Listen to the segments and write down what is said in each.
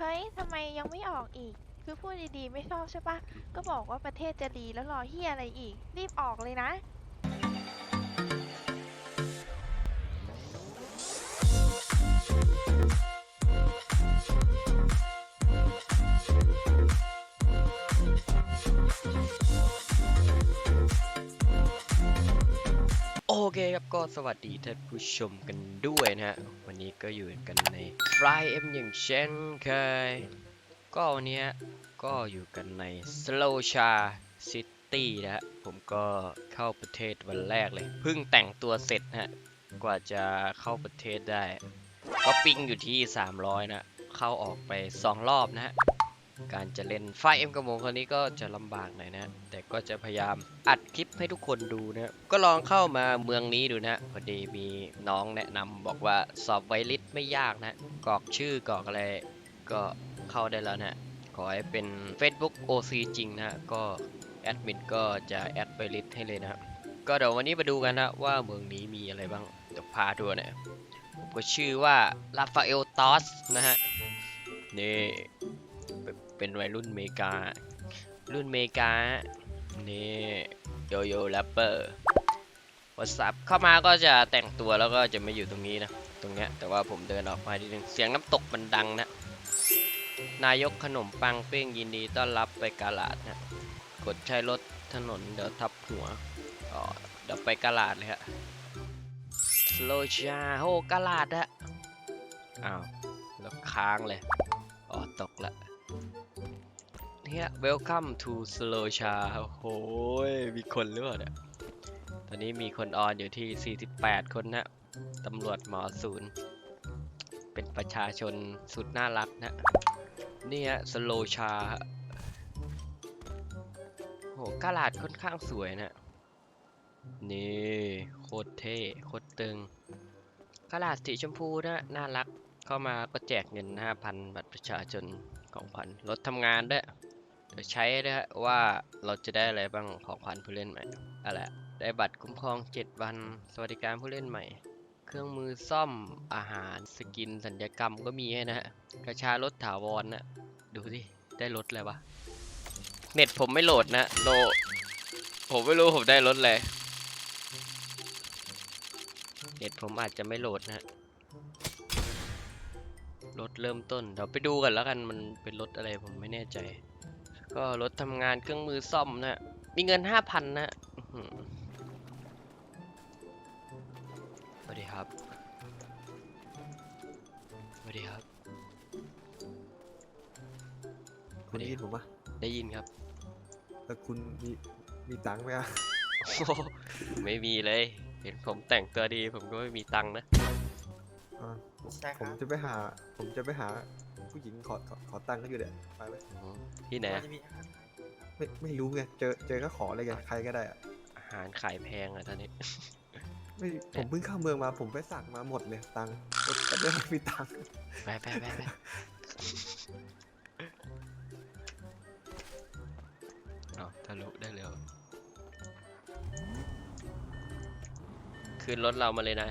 เฮ้ยทำไมยังไม่ออกอีก คือพูดดีๆ ไม่ชอบใช่ปะ ก็บอกว่าประเทศจะดีแล้วรอเฮียอะไรอีก รีบออกเลยนะ เคครับก็สวัสดีท่านผู้ชมกันด้วยนะฮะ วันนี้ก็อยู่กันใน Fly M อย่างเช่นเคย ก็วันนี้ก็อยู่กันใน Slow Cha City นะฮะ ผมก็เข้าประเทศวันแรกเลย เพิ่งแต่งตัวเสร็จนะฮะ กว่าจะเข้าประเทศได้ ก็ปิงอยู่ที่ 300 นะ เข้าออกไป 2 รอบนะฮะ การจะเล่นไฟเอ็มกระโมงคราวนี้ก็จะลำบากหน่อยนะ แต่ก็จะพยายามอัดคลิปให้ทุกคนดูนะ ก็ลองเข้ามาเมืองนี้ดูนะพอดีมีน้องแนะนำบอกว่าสอบไวลิสไม่ยากนะกรอกชื่อกรอกอะไรก็เข้าได้แล้วนะขอให้เป็น Facebook OC จริงนะก็แอดมินก็จะแอดไวลิสให้เลยนะครับก็เดี๋ยววันนี้มาดูกันนะว่าเมืองนี้มีอะไรบ้างเดี๋ยวพาดูหนะผมก็ชื่อว่าลาฟาเอลตอสนะฮะนี่ เป็นวัยรุ่นเมกา รุ่นเมกา นี่โยโย่แรปเปอร์ว h ต t เข้ามาก็จะแต่งตัวแล้วก็จะไม่อยู่ตรงนี้นะ ตรงเนี้ยแต่ว่าผมเดินออกมาทีนึงเสียงน้ำตกมันดังนะ นายกขนมปังเป้งยินดีต้อนรับไปกาลาดนะ กดใช้รถถนนเดี๋ยวทับหัวอ๋อเดี๋ยวไปกาลาดเลยฮะโลชาโฮกาลาดอะอ้าวแล้วค้างเลยอ๋อตกละ เนี่ย welcome to slow cha โอ้โหยมีคนหรือเปล่าเนี่ย ตอนนี้มีคนออนอยู่ที่ 48 คนนะ ตำรวจหมอศูนย์ เป็นประชาชนสุดน่ารักนะ นี่ฮะ slow cha โหกาลาดค่อนข้างสวยนะ นี่โคตรเท่ โคตรตึงกาลาดสีชมพูนะ น่ารัก เข้ามาก็แจกเงิน 5,000 บัตรประชาชนของขวัญรถทำงานด้วย ใช้ด้วยฮะว่าเราจะได้อะไรบ้างของขวัญผู้เล่นใหม่อะไรได้บัตรคุ้มครอง 7 วัน สวัสดิการผู้เล่นใหม่ เครื่องมือซ่อมอาหารสกินสัญญกรรมก็มีให้นะฮะกระชารถถาวรนะดูสิได้รถอะไรวะเน็ตผมไม่โหลดนะโลผมไม่รู้ผมได้รถอะไรเน็ตผมอาจจะไม่โหลดนะรถเริ่มต้นเดี๋ยวไปดูกันแล้วกันมันเป็นรถอะไรผมไม่แน่ใจ ก็รถทำงานเครื่องมือซ่อมนะมีเงินห้าพันนะอื้อหือสวัสดีครับสวัสดีครับคุณได้ยินผมปะได้ยินครับแต่คุณมีมีตังค์ไหมอะโอ้โหไม่มีเลย เห็นผมแต่งตัวดีผมก็ไม่มีตังค์นะ อ่าใช่คผมรับจะไปหา ผมจะไปหา ผู้หญิงขอขอขอตังค์เขาอยู่เนี่ยไปไหมอืมที่ไหนว่าอะจะมีอาหารไม่ไม่รู้ไงเจอเจอก็ขอเลยไงใครก็ได้อะอาหารขายแพงอะตอนนี้ ไม่ผมเพิ่งเข้าเมืองมาผมไปสั่งมาหมดเลยตังค์ก็ไม่มีตังค์ไปไปไปไปเอาทะลุได้เร็วขึ้นรถเรามาเลยนะ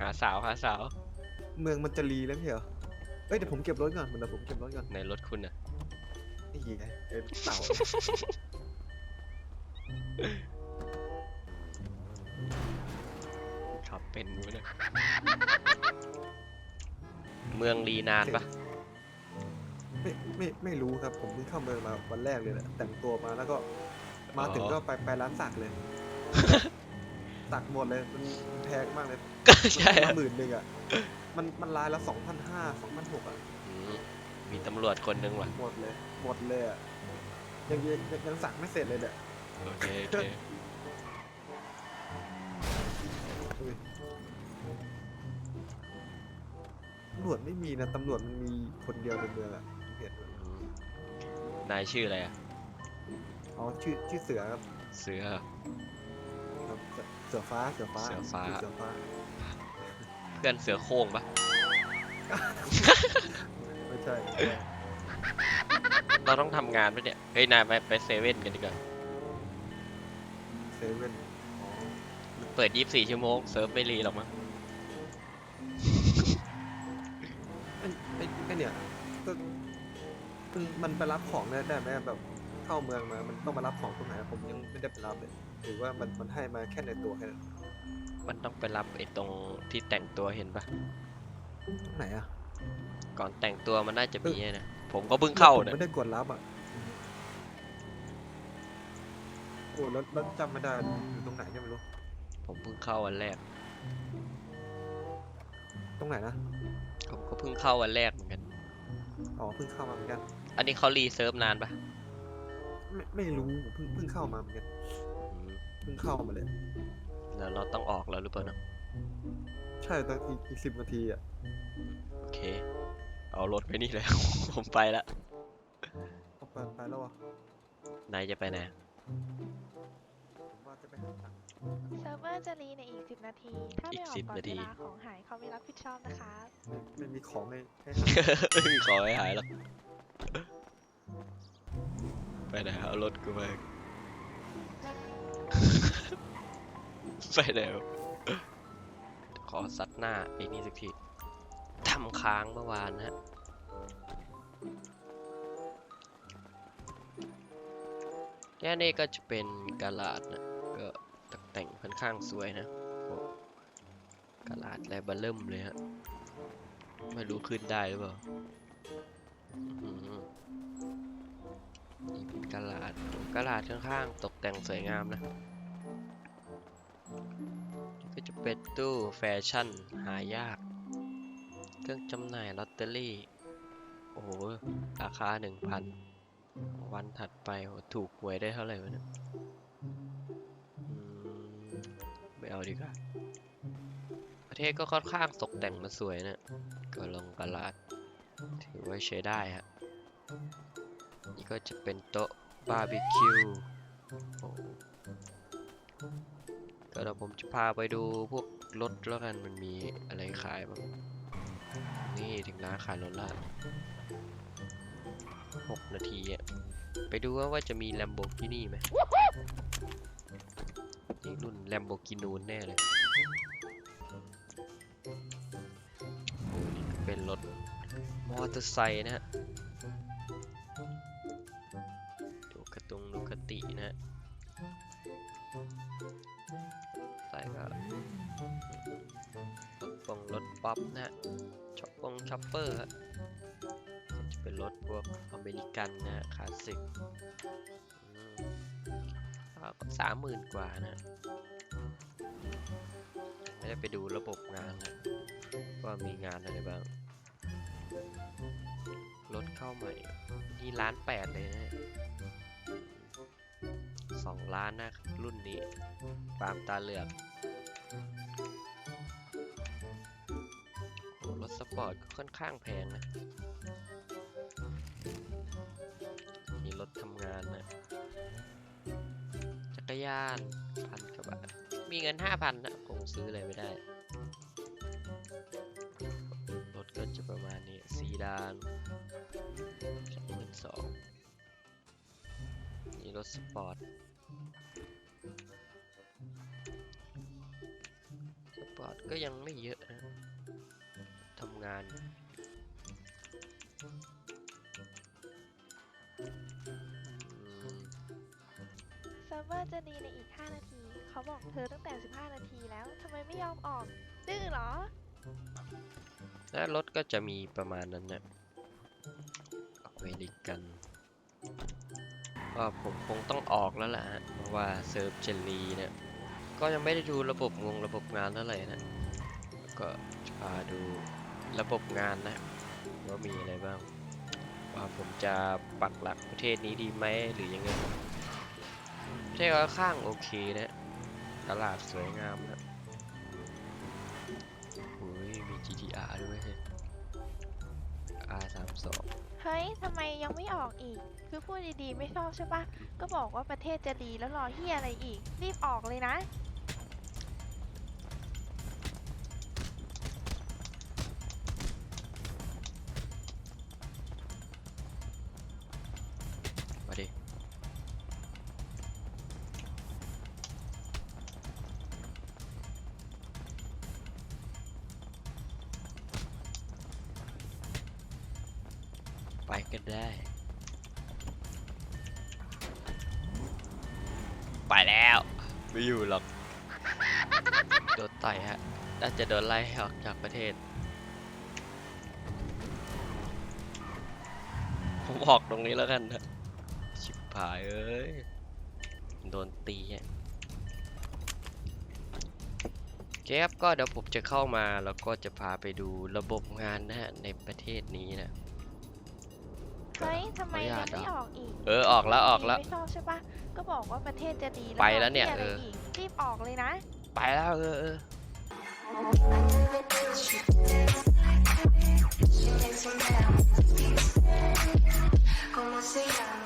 หาสาวหาสาว เมืองมันจะรีแล้วไม่ใช่เหรอ เอ้ยเดี๋ยวผมเก็บรถก่อนเดี๋ยวผมเก็บรถก่อนในรถคุณอะนี่ไงเอ้ยเต่าขับเป็นอยู่นะเมืองรีนานปะไม่ไม่ไม่รู้ครับ ผมเพิ่งเข้าเมืองมาวันแรกเลยแหละแต่งตัวมาแล้วก็ มาถึงก็ไปไปร้านสักเลยสักหมดเลยมันมันแพงมากเลยก็ใช่มันอะหมื่นหนึ่งอะ มันมันลายละสองพันห้าสองพันหกอะอืมมีตำรวจคนหนึงว่ะหมดเลยหมดเลยอะยังยังยังยังสักไม่เสร็จเลยเนี่ยโอเคโอเคอุ้ยตำรวจไม่มีนะตำรวจมันมีคนเดียวในเมืองอะเห็นไหมอืมนายชื่ออะไรอะอ๋อชื่อชื่อเสือครับเสือ ครับเสือเสือฟ้าเสือฟ้าเสือฟ้า ชื่เสือฟ้า เพื่อนเสือโคร่งปะไม่ใช่เราต้องทำงานปะเนี่ย เฮ้ยนายไปไปเซเว่นกันดีกว่า เซเว่นอ๋อเปิด 24 ชั่วโมง เซิร์ฟไม่รีหรอกมั้ง ไอ้ไอ้ไอ้เนี่ยก็มันมันไปรับของได้ได้ไหมแบบ เข้าเมืองมา มันต้องมารับของตรงไหนผมยังไม่ได้ไปรับเลยหรือว่ามันมันให้มาแค่ในตัวแค่นั้นมันต้องไปรับไอ้ตรงที่แต่งตัวเห็นปะตรงไหนอะก่อนแต่งตัวมันน่าจะมีนะผมก็เพิ่งเข้าผมเนี่ยไม่ได้กดรับอะโอ้แล้วแล้วจำไม่ได้อยู่ตรงไหนก็ไม่รู้ผมเพิ่งเข้าวันแรก ตรงไหนนะผมก็เพิ่งเข้าวันแรกเหมือนกันอ๋อเพิ่งเข้ามาเหมือนกัน อันนี้เขารีเซิร์ฟนานปะ ไม่ไม่รู้ผมเพิ่งเพิ่งเข้ามาเหมือนกันอืมเพิ่งเข้ามาเลย แล้วเราต้องออกแล้วหรือเปล่าเนอะใช่ตอนอีกอีกสิบนาทีอะโอเค เอารถไปนี่แล้ว ผมไปละเอาไปไปแล้วอะนายจะไปไหนผมว่าจะไปหาตังค์เซิร์ฟเวอร์จะรีในอีก 10 นาที ถ้าอีไม่กออก10ก่อนนาทีเวลาของหายเขาไม่รับผิดชอบนะคะ ไม่ไม่มีของให้ให้หาไม่มีขอให้หายหรอก ไปไหนเอารถกูไปไปไหนวะขอซัดหน้าไอ้นี่สักทีทำค้างเมื่อวานนะฮะแค่นี้ก็จะเป็นกาลาดนะ ก็ตกแต่งค่อนข้างสวยนะกาลาดแลบเริ่มเลยฮะ ไม่รู้ขึ้นได้หรือเปล่า อืมนี่เป็นกะลาดกะลาดข้างๆตกแต่งสวยงามนะก็จะเป็นตู้แฟชั่นหายาก เครื่องจำหน่ายลอตเตอรี่ โอ้โห ราคาหนึ่งพันวันถัดไปโอถูกหวยได้เท่าไหร่วะเนี่ยไม่เอาดีกว่า ประเทศก็ค่อนข้างตกแต่งมาสวยนะก็ลงกระลาด ถือว่าใช้ได้ฮะ นี่ก็จะเป็นโต๊ะบาร์บีคิวโอ้ก็เดี๋ยวผมจะพาไปดูพวกรถแล้วกันมันมีอะไรขายบ้าง นี่ถึงร้านขายรถละหกนาทีอะไปดูว่าว่าจะมี Lamborghini ไหมนี่รุ่น Lamborghini แน่เลยนี่เป็นรถมอเตอร์ไซค์นะฮะ ตินะฮะใส่ก็รถปงรถป๊อปนะฮะช็อปปงช็อปเปอร์ฮะจะเป็นรถพวกอเมริกันนะฮะคลาสสิกสามหมื่นกว่านะฮะไม่ได้ไปดูระบบงานนะว่ามีงานอะไรบ้างรถเข้าใหม่นี่ล้านแปดเลยนะ สองล้านนะรุ่นนี้ฟาร์มตาเหลือกรถสปอร์ตก็ค่อนข้างแพงนะนี่รถทำงานนะ จักรยานพันกว่าบาท มีเงินห้าพันนะคงซื้ออะไรไม่ได้ รถก็จะประมาณนี้ซีดานสองหมื่นสองนี่รถสปอร์ต สปอร์ตก็ยังไม่เยอะนะทำงานอืมเซิร์ฟเวอร์จะรีในอีก 5 นาที เขาบอกเธอตั้งแต่ 15 นาทีแล้ว ทำไมไม่ยอมออก ดื้อเหรอ และรถก็จะมีประมาณนั้นนะอเมริกัน ก็ผมคงต้องออกแล้วแหละฮะเพราะว่าเซิร์ฟเจลลีเนี่ย ก็ยังไม่ได้ดูระบบงงระบบงานเท่าไหร่นะ ก็จะพาดูระบบงานนะ ว่ามีอะไรบ้าง ว่าผมจะปักหลักประเทศนี้ดีไหมหรือยังไงประเทศก็ข้างโอเคนะตลาดสวยงามนะโอ้ยมี GTR ด้วย R32 ฮ้ยทำไมยังไม่ออกอีก คือพูดดีๆไม่ชอบใช่ปะก็บอกว่าประเทศจะดีแล้วรอเฮียอะไรอีก รีบออกเลยนะ ไปก็ได้ ไปแล้ว ไม่อยู่หรอก โดนต่อยฮะ น่าจะโดนไล่ออกจากประเทศ ผมออกตรงนี้แล้วกันนะชิบหายเอ้ย โดนตีอะเคครับก็เดี๋ยวผมจะเข้ามาแล้วก็จะพาไปดูระบบงานนะฮะในประเทศนี้นะ เฮ้ยทำไมขออนุญายัตงไม่เหรอออกอีกเออออกแล้วออกแล้ว ไม่ชอบใช่ปะก็บอกว่าประเทศจะดีไปแล้วเนี่ยรอหี้เอออะไรอีกรีบออกเลยนะ ไปแล้วเออเออ ¿Cómo se llama?